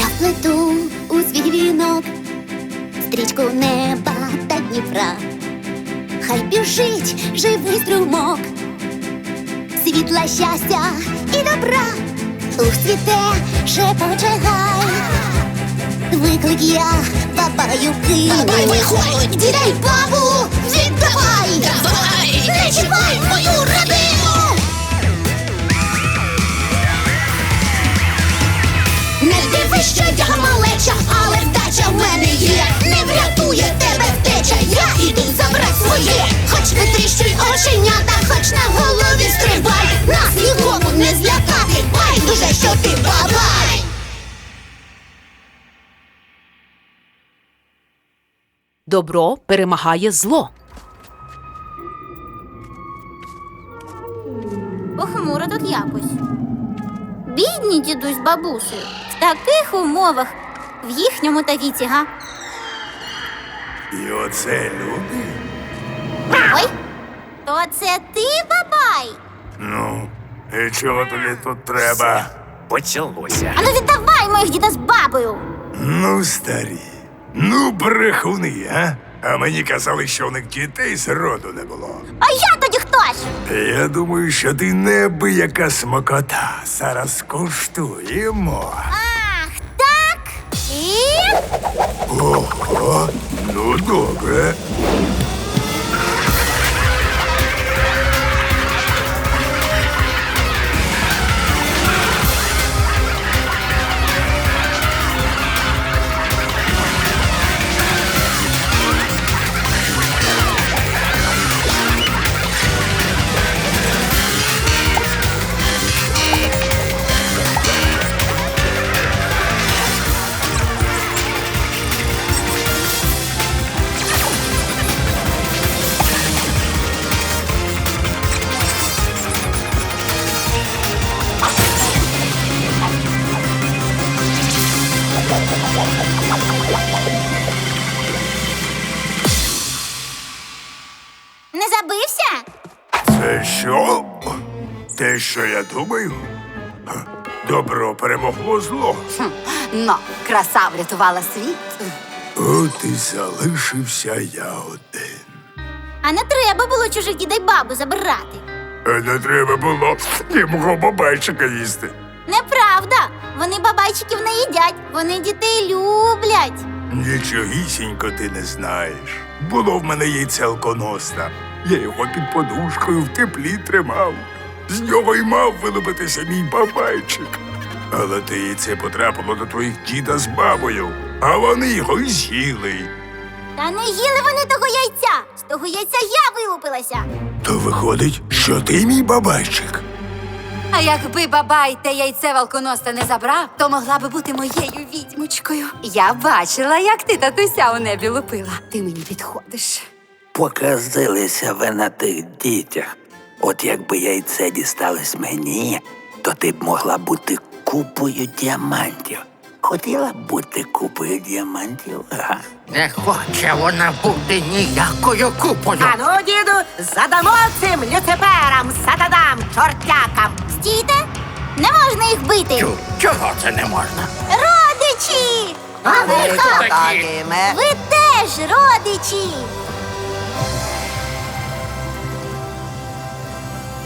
вплету у свій вінок, стрічку неба та Дніпра. Хай біжить живий струмок, світла щастя і добра. Ух, цвіте, шепоче гай. Виклик я бабаю виходь! Дідай бабу, віддавай! Своє. Хоч витріщуй оченята, хоч на голові стрибай. Нас нікому не злякати, байдуже, що ти бабай. Добро перемагає зло. Похмуро тут якось. Бідні дідусь з. В таких умовах, в їхньому та віці, га? І оце люди. Ой, то це ти, бабай? Ну, і чого тобі тут треба? Поцілуйся. Ану віддавай моїх діда з бабою. Ну, старі. Ну, брехуни, а? А мені казали, що в них дітей зроду не було. А я тоді хто ж? Я думаю, що ти неабияка смакота. Зараз куштуємо. Ах, так? І Ого, ну добре. Не забився? Це що? Те, що я думаю? Добро перемогло зло. Но краса врятувала світ. От і залишився я один. А не треба було чужих дідей бабу забирати. А не треба було ні мого їсти. Неправда. Вони бабайчиків не їдять, вони дітей люблять. Нічогісінько ти не знаєш. Було в мене яйце алконоста. Я його під подушкою в теплі тримав. З нього й мав вилупитися мій бабайчик. Але те яйце потрапило до твоїх діда з бабою, а вони його й з'їли. Та не їли вони того яйця. З того яйця я вилупилася. То виходить, що ти мій бабайчик. А якби бабай те яйце валконоста не забрав, то могла би бути моєю відьмочкою. Я бачила, як ти татуся у небі лупила. Ти мені підходиш. Показилися ви на тих дітях. От якби яйце дісталось мені, то ти б могла бути купою діамантів. Хотіла б бути купою діамантів? Ага. Не хоче вона бути ніякою купою. Ану, діду, задамо цим люциферам, сатанам, чортякам. Стійте! Не можна їх бити. Чу, Чого це не можна? Родичі! А ви хто такі? такими? Ви теж родичі!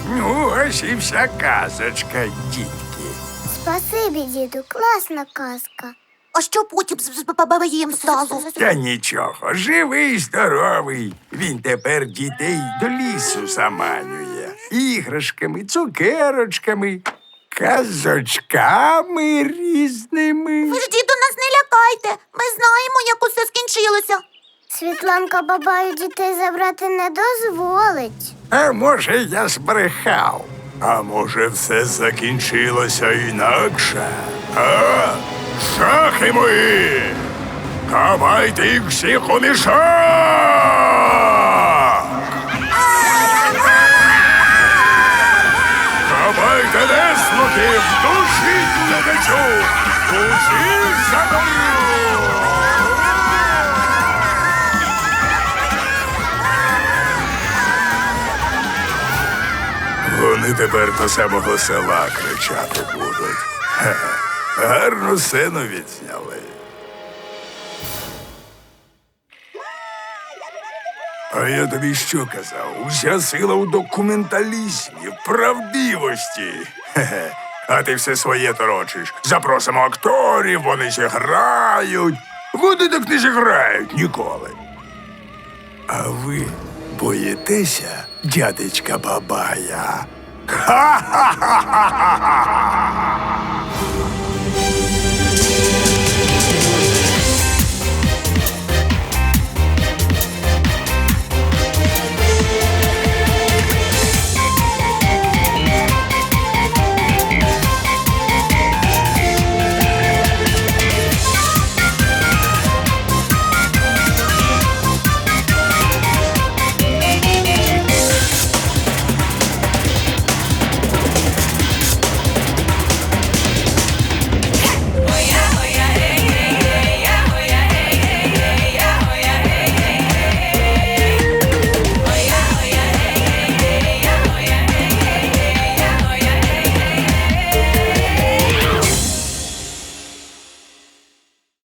Ну, ось і вся казочка, дітки. Спасибі, діду, класна казка. А що потім з бабаєм стало? Та нічого, живий, здоровий. Він тепер дітей до лісу заманює. Іграшками, цукерочками, казочками різними. Ви ж діду нас не лякайте. Ми знаємо, як усе скінчилося. Світланка бабаю дітей забрати не дозволить. А може, я збрехав. А може, все закінчилося інакше? А? Шахи мої! Хавайте їх всіх у мішок! глядачу! Усі! Вони тепер до самого села кричати будуть. Хе. Гарну сцену відзняли. А я тобі що казав? Уся сила у документалізмі, в правдивості. Хе-хе. А ти все своє торочиш. Запросимо акторів, вони зіграють. Вони так не зіграють ніколи. А ви боїтеся, дядечка Бабая? Ха-ха-ха-ха-ха!